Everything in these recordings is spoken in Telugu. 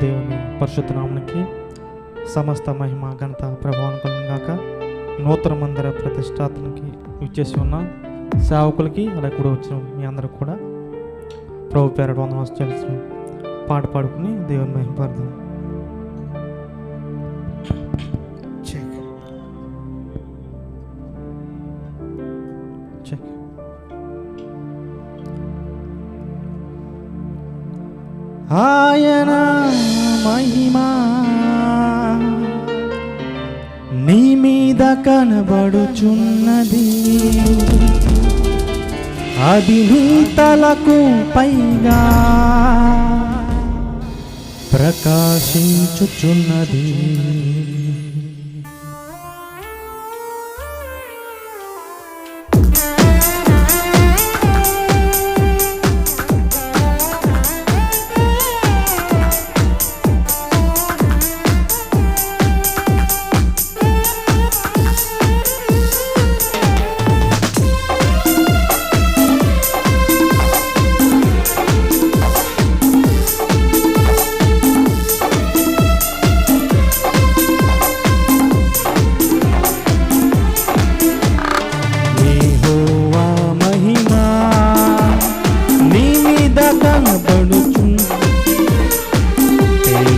దేవుని పరిశుద్ధ సమస్త మహిమ ఘనత ప్రభావం కాక నూతన మందిర ప్రతిష్టాపనకి ఇచ్చేసి ఉన్న సేవకులకి అలాగే కూడా వచ్చిన మీ అందరికి కూడా ప్రభు పేరడు వందనాలు చేసిన పాట పాడుకుని దేవుని మహిమ పడదాం చెక్ చెక్ ఆయన మహిమా. నీ మీద కనబడుచున్నది. అది నీ తలకు పైగా ప్రకాశించుచున్నది.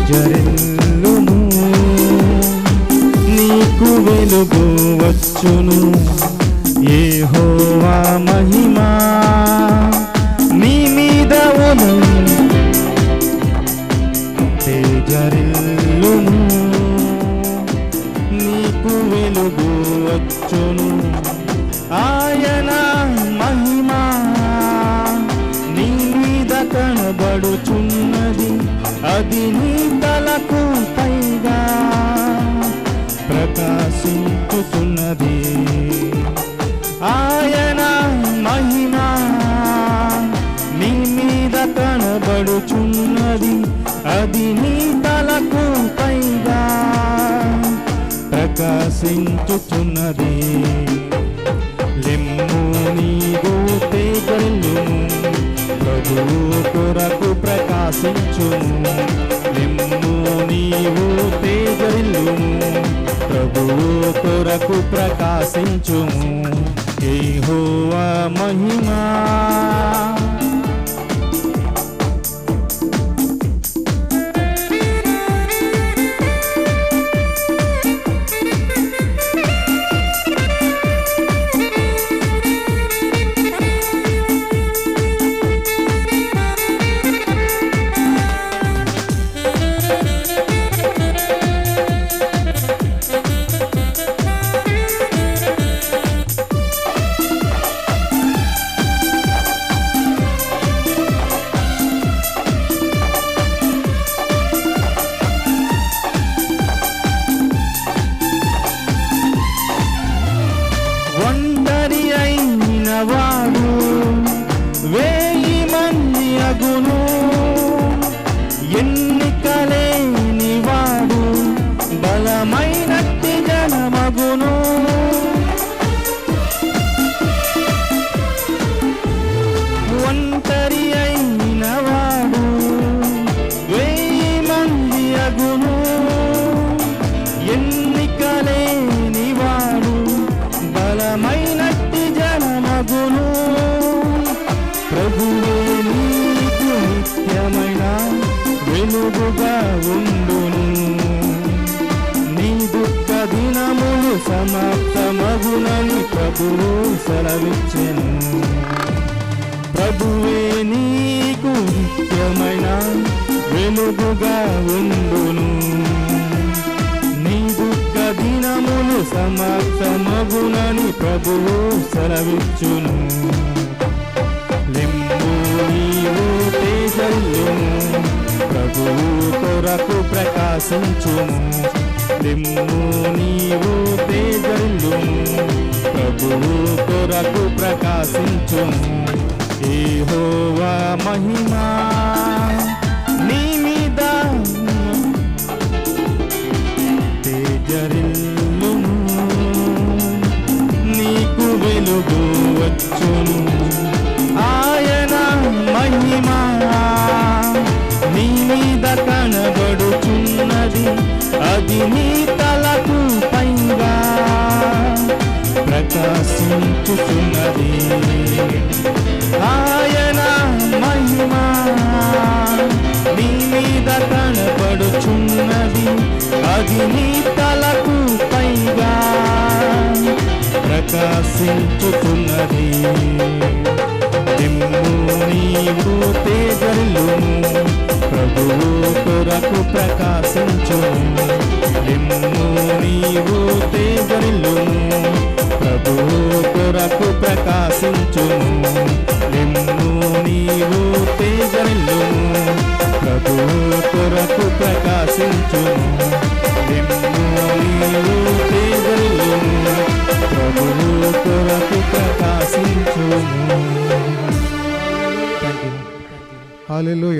జరెల్లును నీకు వెలుగు వచ్చును. హోవా మహిమా. ప్రకాశించుతున్నది ఆయన మహిమా నీ మీద కనబడుచున్నది. అది నీ తలకు పైగా ప్రకాశించుతున్నది. లెమ్ము నీవు తేజల్లును ప్రభువు కొరకు ప్రకాశించును. లెమ్ము నీవు కొరకు ప్రకాశించుము. యెహోవా మహిమా. బలమైనట్టి జనమగును. ఒంటరి అయిన వాడు వేయి మంది అగును. ఎన్నికలేని వాడు బలమైనట్టి జనమగును. ప్రభువే నీకు నిత్యమైన వెలుగుగా ఉండును. దినములు సమాప్తమగునని ప్రభువు సెలవిచ్చెను. ప్రభువే నీకు నిత్యమైన వెలుగుగా ఉండును. నీ దుఃఖ దినములు సమాప్తమగునని ప్రభువు సెలవిచ్చును. లింబు నీవు తేజల్లును ప్రభువు కొరకు ప్రకాశించును. లిమ్ము నీవు తేజల్లు ప్రభువు కొరకు ప్రకాశించుము యెహోవా మహిమా. నీ మీద తేజరిల్లు నీకు వెలుగు వచ్చును. ఆయన మహిమా. నీ మీద అది నీ తలకు పైగా. ప్రకాశించుతున్నది ఆయన మహిమా. నీ మీద కనబడుచున్నది అది నీ తలకు పైగా. ప్రకాశించుతున్నది. ప్రకాశించుము నిమ్ము నీవు తేజల్లుము ప్రభువు కొరకు ప్రకాశించుము నిమ్ము నీవు తేజల్లుము ప్రభువు కొరకు ప్రకాశించుము థ్యాంక్ హాలెలూయా.